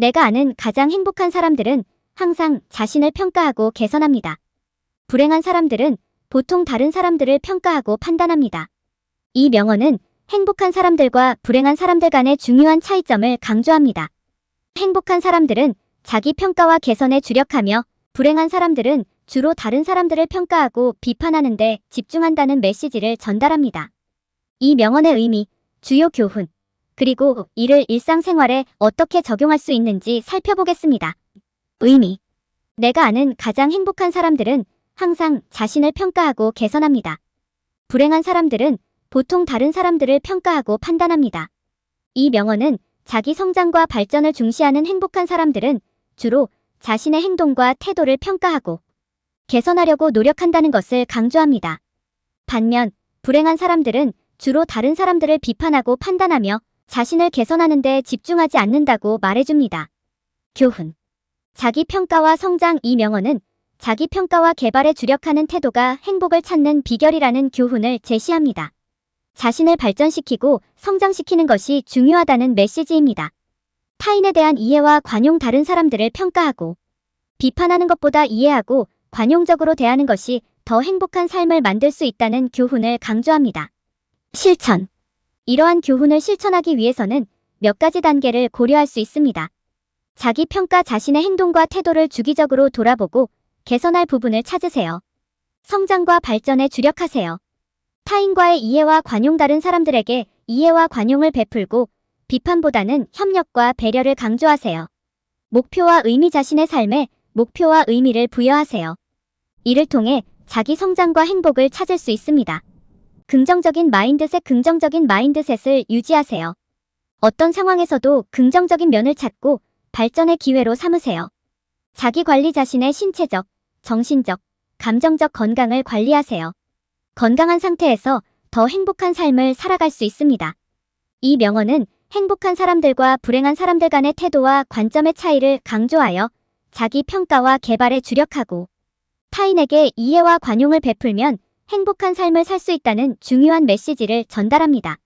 내가 아는 가장 행복한 사람들은 항상 자신을 평가하고 개선합니다. 불행한 사람들은 보통 다른 사람들을 평가하고 판단합니다. 이 명언은 행복한 사람들과 불행한 사람들 간의 중요한 차이점을 강조합니다. 행복한 사람들은 자기 평가와 개선에 주력하며 불행한 사람들은 주로 다른 사람들을 평가하고 비판하는데 집중한다는 메시지를 전달합니다. 이 명언의 의미, 주요 교훈, 그리고 이를 일상생활에 어떻게 적용할 수 있는지 살펴보겠습니다. 의미. 내가 아는 가장 행복한 사람들은 항상 자신을 평가하고 개선합니다. 불행한 사람들은 보통 다른 사람들을 평가하고 판단합니다. 이 명언은 자기 성장과 발전을 중시하는 행복한 사람들은 주로 자신의 행동과 태도를 평가하고 개선하려고 노력한다는 것을 강조합니다. 반면 불행한 사람들은 주로 다른 사람들을 비판하고 판단하며 자신을 개선하는 데 집중하지 않는다고 말해줍니다. 교훈. 자기 평가와 성장 이 명언은 자기 평가와 개발에 주력하는 태도가 행복을 찾는 비결이라는 교훈을 제시합니다. 자신을 발전시키고 성장시키는 것이 중요하다는 메시지입니다. 타인에 대한 이해와 관용 다른 사람들을 평가하고 비판하는 것보다 이해하고 관용적으로 대하는 것이 더 행복한 삶을 만들 수 있다는 교훈을 강조합니다. 실천. 이러한 교훈을 실천하기 위해서는 몇 가지 단계를 고려할 수 있습니다. 자기 평가 자신의 행동과 태도를 주기적으로 돌아보고 개선할 부분을 찾으세요. 성장과 발전에 주력하세요. 타인과의 이해와 관용 다른 사람들에게 이해와 관용을 베풀고 비판보다는 협력과 배려를 강조하세요. 목표와 의미 자신의 삶에 목표와 의미를 부여하세요. 이를 통해 자기 성장과 행복을 찾을 수 있습니다. 긍정적인 마인드셋 긍정적인 마인드셋을 유지하세요. 어떤 상황에서도 긍정적인 면을 찾고 발전의 기회로 삼으세요. 자기 관리 자신의 신체적, 정신적, 감정적 건강을 관리하세요. 건강한 상태에서 더 행복한 삶을 살아갈 수 있습니다. 이 명언은 행복한 사람들과 불행한 사람들 간의 태도와 관점의 차이를 강조하여 자기 평가와 개발에 주력하고 타인에게 이해와 관용을 베풀면 행복한 삶을 살 수 있다는 중요한 메시지를 전달합니다.